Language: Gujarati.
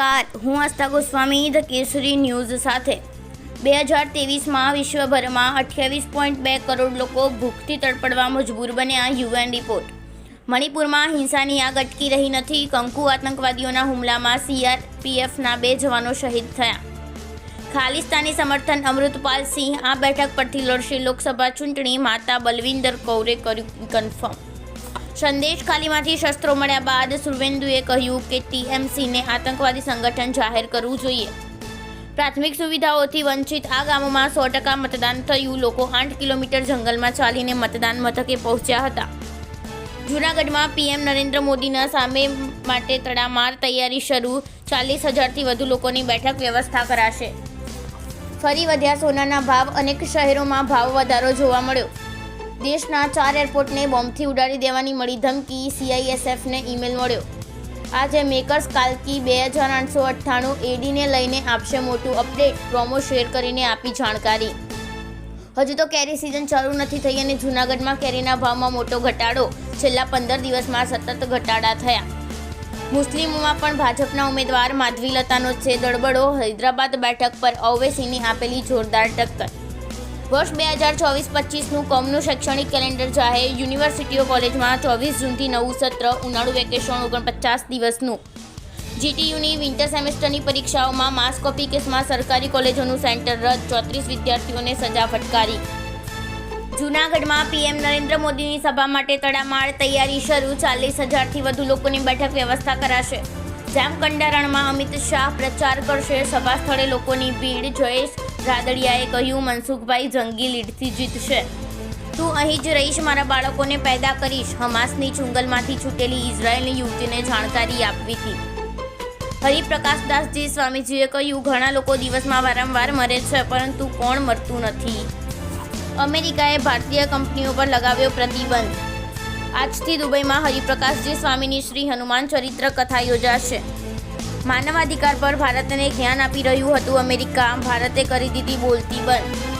નમસ્કાર, હું આસ્થા ગોસ્વામી ધ કેસરી ન્યૂઝ સાથે. બે હજાર તેવીસમાં વિશ્વભરમાં અઠ્યાવીસ પોઈન્ટ બે કરોડ લોકો ભૂખથી તડપડવા મજબૂર બન્યા યુએન રિપોર્ટ. મણિપુરમાં હિંસાની આગ અટકી રહી નથી, કંકુ આતંકવાદીઓના હુમલામાં સીઆરપીએફના બે જવાનો શહીદ થયા. ખાલિસ્તાની સમર્થન અમૃતપાલ સિંહ આ બેઠક પરથી લડશે લોકસભા ચૂંટણી, માતા બલવિંદર કૌરે કર્યું કન્ફર્મ સંદેશ ખાલીમાંથી શસ્ત્રો મળ્યા બાદ સુરવેન્દુએ કહ્યું કે ટીએમસીને આતંકવાદી સંગઠન જાહેર કરવું જોઈએ. પ્રાથમિક સુવિધાઓથી વંચિત આ ગામોમાં સો ટકા મતદાન થયું. લોકો આઠ કિલોમીટર જંગલમાં ચાલીને મતદાન મથકે પહોંચ્યા હતા. જૂનાગઢમાં પીએમ નરેન્દ્ર મોદીના સામે માટે તડામાર તૈયારી શરૂ. ચાલીસ હજારથી વધુ લોકોની બેઠક વ્યવસ્થા કરાશે. ફરી વધ્યા સોનાના ભાવ. અનેક શહેરોમાં ભાવ વધારો જોવા મળ્યો. દેશના ચાર એરપોર્ટને બોમ્બથી ઉડાડી દેવાની મળી ધમકી સીઆઈએસએફને ઈમેલ મળ્યો. આજે મેકર્સ કાલકી બે હજાર આઠસો અઠ્ઠાણું એડીને લઈને આપશે મોટું અપડેટ, પ્રોમો શેર કરીને આપી જાણકારી. હજુ તો કેરી સિઝન ચાલુ નથી થઈ અને જૂનાગઢમાં કેરીના ભાવમાં મોટો ઘટાડો. છેલ્લા પંદર દિવસમાં સતત ઘટાડા થયા. મુસ્લિમોમાં પણ ભાજપના ઉમેદવાર માધવીલતાનો છે દળબડો હૈદરાબાદ બેઠક પર ઓવેસીની આપેલી જોરદાર ટક્કર. વર્ષ બે હજાર ચોવીસ પચીસનું કોમનું શૈક્ષણિક કેલેન્ડર જાહેર. યુનિવર્સિટીઓ કોલેજમાં ચોવીસ જૂનથી નવું સત્ર, ઉનાળુ વેકેશન, ઓગણપચાસ દિવસનું. જીટીયુની વિન્ટર સેમેસ્ટરની પરીક્ષાઓમાં માસ કોપી કેસમાં સરકારી કોલેજોનું સેન્ટર રદ, ચોત્રીસ વિદ્યાર્થીઓને સજા ફટકારી. જૂનાગઢમાં પીએમ નરેન્દ્ર મોદીની સભા માટે તડામાર તૈયારી શરૂ, ચાલીસ હજારથી વધુ લોકોની બેઠક વ્યવસ્થા કરાશે. જામકંડારણમાં અમિત શાહ પ્રચાર કરશે. સભા સ્થળે લોકોની ભીડ, જયેશ રાદડિયાએ કહ્યું, મનસુખભાઈ જંગી લીડથી જીતશે. તું અહીં જ રહીશ, મારા બાળકોને પેદા કરીશ. હમાસની ચુંગલમાંથી છૂટેલી ઇઝરાયેલની યુવતીને જાણકારી આપવી હતી. હરિપ્રકાશ દાસજી સ્વામીજીએ કહ્યું, ઘણા લોકો દિવસમાં વારંવાર મરે છે, પરંતુ કોણ મરતું નથી? અમેરિકાએ ભારતીય કંપનીઓ પર લગાવ્યો પ્રતિબંધ. આજથી દુબઈમાં હરિપ્રકાશજી સ્વામીની શ્રી હનુમાન ચરિત્ર કથા યોજાશે. માનવાધિકાર પર ભારતને જ્ઞાન આપી રહ્યું હતું અમેરિકા. ભારતે કરી દીધી બોલતી બંધ.